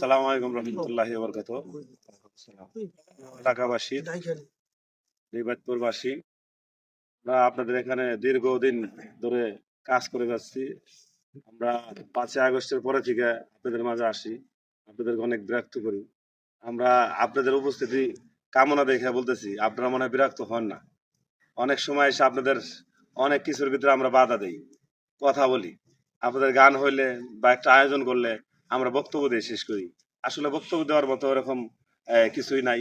আসসালামু আলাইকুম আমরা আপনাদের এখানে দীর্ঘদিন ধরে কাজ করে যাচ্ছি। আমরা পাঁচই আগস্টের পরে থেকে আপনাদের মাঝে আসি, আপনাদেরকে অনেক বিরক্ত করি। আমরা আপনাদের উপস্থিতি কামনা দেখে বলতেছি, আপনারা মনে বিরক্ত হন না। অনেক সময় এসে আপনাদের অনেক কিছুর ভিতরে আমরা বাধা দেই। কথা বলি, আপনাদের গান হইলে বা একটা আয়োজন করলে আমরা বক্তব্য দিয়ে শেষ করি। আসলে বক্তব্য দেওয়ার মতো এরকম কিছুই নাই।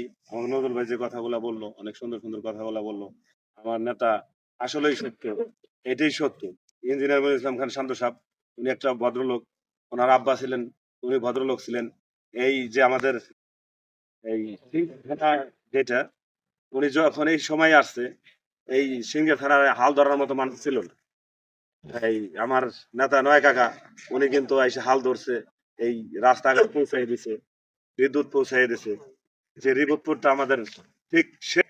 নজরুল ভাই যে কথাগুলো বলল, অনেক সুন্দর সুন্দর কথাগুলো বলল, আমার নেতা আসলেই সত্য, এটাই সত্য। ইঞ্জিনিয়ার মনির ইসলাম খান শান্ত সাহেব উনি একটা ভদ্রলোক, ওনার আব্বা ছিলেন, উনি ভদ্রলোক ছিলেন। এই যে আমাদের এই যেটা, উনি যখন এই সময় আসছে, এই সিংহের থানার হাল ধরার মতো মানুষ ছিল না। এই আমার নেতা নয় কাকা, উনি কিন্তু এসে হাল ধরছে। এই রাস্তাঘাট পৌঁছাই দিছে বিদ্যুৎ পৌঁছাই দিছে। যে রিবতপুরটা আমাদের ঠিক সে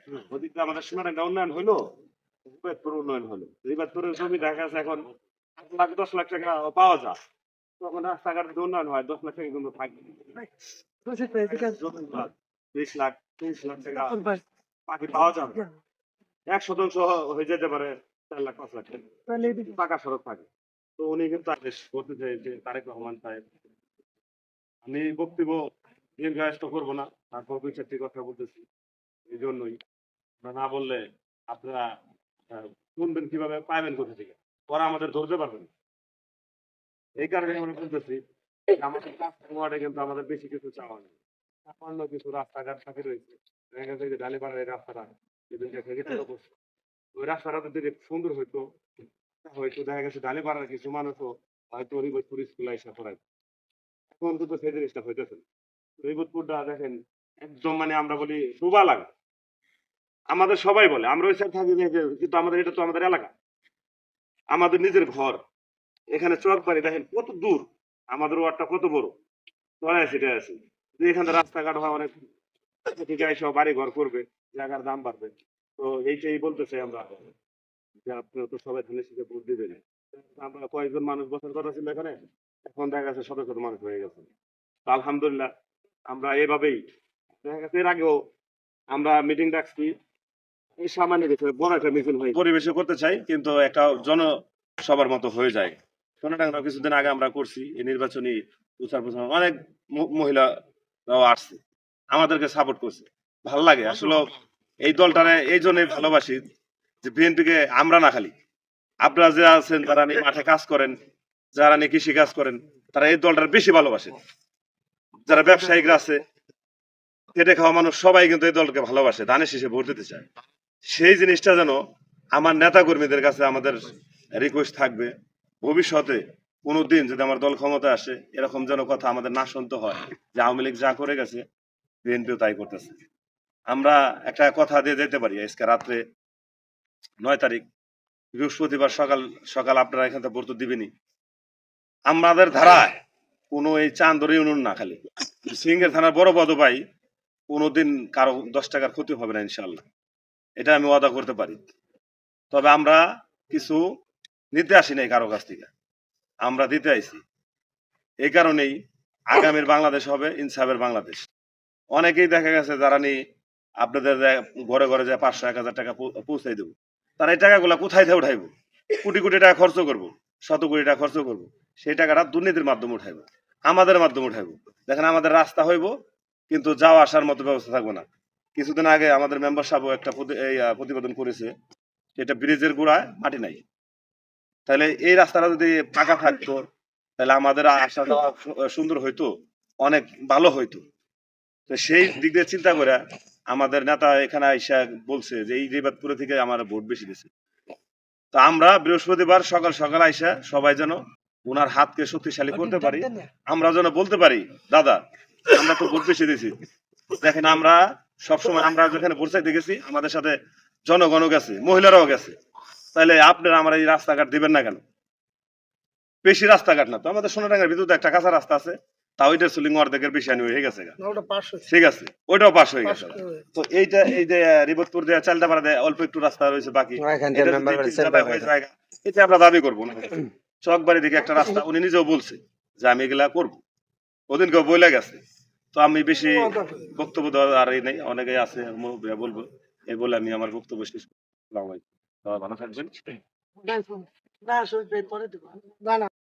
আমাদের সোনাডাঙ্গা উন্নয়ন হলো রিবাদপুর উন্নয়ন হলো। রিবাদপুরের জমি দেখা এখন আট লাখ দশ লাখ টাকা পাওয়া যায়। তখন উন্নয়ন হয় দশ লাখ টাকা কিন্তু থাকবে। বিশ লাখ তিরিশ লাখ টাকা বাকি পাওয়া যাবে। এক শতাংশ হয়ে যেতে পারে চার লাখ পাঁচ লাখ টাকা। পাকা সড়ক থাকে। তো উনি কিন্তু আদেশ করতে চাই যে তারেক রহমান সাহেব আমি বক্তব্য দীর্ঘায়স্ত করব না, তারপর দুই চারটি কথা বলতেছি, এই জন্যই। না বললে আপনারা শুনবেন কীভাবে, পাইবেন কোথা থেকে? ওরা আমাদের ধরতে পারবেন এই কারণে আমরা বলতেছি আমাদের কাস্টমারে কিন্তু আমাদের বেশি কিছু চাওয়া নেই। সামান্য কিছু রাস্তাঘাট বাকি রয়েছে। দেখা গেছে যে ডালিপাড়ার এই রাস্তাটা যেদিনকে থেকে থেকে ওই রাস্তাটা যদি সুন্দর হইতো হয়তো দেখা গেছে ডালিপাড়ার কিছু মানুষও হয়তো রিবোধপুর স্কুলে এসে পড়ায় কিন্তু সেই জিনিসটা হইতেছে না। দেখেন, একদম মানে আমরা বলি ডুবা লাগা। আমাদের সবাই বলে, আমরা ওই সাইড থাকি কিন্তু আমাদের এটা তো আমাদের এলাকা। আমাদের নিজের ঘর। এখানে চক বাড়ি, দেখেন কত দূর। আমাদের ওয়ার্ডটা কত বড়? চড়াই সেটা আছে। যে এখানে রাস্তাঘাট হয় অনেক ঠিক আছে বাড়ি ঘর করবে, জায়গার দাম বাড়বে। তো এইটাই বলতে চাই আমরা। যে আপনারা তো সবাই ধানের শীষে ভোট দিবেন আমরা কয়েকজন মানুষ বছর কথা ছিল এখানে, এখন দেখা গেছে শত শত মানুষ হয়ে গেছে। আলহামদুলিল্লাহ, আমরা এভাবেই, দেখা গেছে এর আগেও আমরা মিটিং ডাকছি। এই সামান্য কিছু বড় একটা মিছিল হয়ে পরিবেশে করতে চাই, কিন্তু একটা জন সবার মতো হয়ে যায়। সোনাডাঙ্গা কিছুদিন আগে আমরা করছি, এই নির্বাচনী প্রচার প্রচার। অনেক মহিলারাও আসছে, আমাদেরকে সাপোর্ট করছে। ভালো লাগে আসলে এই দলটারে এই জন্যই ভালোবাসি যে বিএনপিকে আমরা না খালি। আপনারা যে আছেন, তারা নিয়ে মাঠে কাজ করেন, যারা নিয়ে কৃষি কাজ করেন, তারা এই দলটার বেশি ভালোবাসে যারা ব্যবসায়িকরা আছে খেটে খাওয়া মানুষ, সবাই কিন্তু এই দলকে ভালোবাসে, ধানের শেষে ভোট দিতে চায়। সেই জিনিসটা যেন আমার নেতা কর্মীদের কাছে আমাদের রিকোয়েস্ট থাকবে, ভবিষ্যতে কোনোদিন যদি আমার দল ক্ষমতা আসে, এরকম যেন কথা আমাদের না শুনতে হয়, যে আওয়ামী লীগ যা করে গেছে, বিএনপিও তাই করতেছে। আমরা একটা কথা দিয়ে যেতে পারি, আজকে রাত্রে নয় তারিখ বৃহস্পতিবার সকাল সকাল আপনারা এখান থেকে ভর্তি দিবেনি আমাদের ধারায় কোনো এই চান্দরি ইউনিয়ন না খালি। সিঙ্গের থানার বড় পদ পাই কোনোদিন কারও দশ টাকার ক্ষতি হবে না ইনশাল্লাহ এটা আমি ওয়াদা করতে পারি। তবে আমরা কিছু নিতে আসি নাই কারও কাছ থেকে। আমরা দিতে আইছি। এই কারণেই আগামীর বাংলাদেশ হবে ইনসাফের বাংলাদেশ। অনেকেই দেখা গেছে যারা নি আপনাদের ঘরে ঘরে যায় পাঁচশো, এক হাজার টাকা পৌঁছাই দেবো। তারা এই টাকাগুলো কোথায় থেকে উঠাইবো? কোটি কোটি টাকা খরচ করব, শত কোটি টাকা খরচ করব, সেই টাকাটা দুর্নীতির মাধ্যমে উঠাইবো, আমাদের মাধ্যমে উঠাইবো। দেখেন আমাদের রাস্তা হইব, কিন্তু যাওয়া আসার মতো ব্যবস্থা থাকব না। কিছুদিন আগে আমাদের মেম্বার সাহেব একটা প্রতিবেদন করেছে সেটা ব্রিজের গোড়ায় মাটি নাই। তাহলে এই রাস্তাটা যদি পাকা থাকতো, তাহলে আমাদের আসা যাওয়া সুন্দর হইতো, অনেক ভালো হইতো। তো সেই দিক দিয়ে চিন্তা করে আমাদের নেতা এখানে আইসা বলছে যে এই রিবাদপুরে থেকে আমার ভোট বেশি দিছে। তো আমরা বৃহস্পতিবার সকাল সকাল আইসা সবাই যেন ওনার হাতকে শক্তিশালী করতে পারি। আমরা যেন বলতে পারি দাদা আমরা তো ভোট বেশি দিছি। দেখেন আমরা সবসময় আমরা যেখানে ভোট চাইতে গেছি আমাদের সাথে জনগণও গেছে মহিলারাও গেছে। তাহলে আপনারা আমার এই রাস্তাঘাট দিবেন না কেন? বেশি রাস্তাঘাট না তো। আমাদের সোনাডাঙ্গার ভিতরে একটা কাঁচা রাস্তা আছে। তা ওইটার সুলিং অর্ধেকের বেশি আনি হয়ে গেছে ঠিক আছে ওইটাও পাস হয়ে গেছে তো এইটা এই যে রিবতপুর দিয়ে দিয়ে অল্প একটু রাস্তা রয়েছে বাকি। এটা বাড়ি এটা আমরা দাবি করব না। চকবাড়ি দিকে একটা রাস্তা উনি নিজেও বলছে যে আমি এগুলা করব। ওদিনকেও বইলে গেছে। তো আমি বেশি বক্তব্য দেওয়ার আর এই নেই। অনেকে আছে বলব এই বলে আমি আমার বক্তব্য শেষ করলাম। ভালো থাকবেন। না শুনবে পরে দেবো। না না।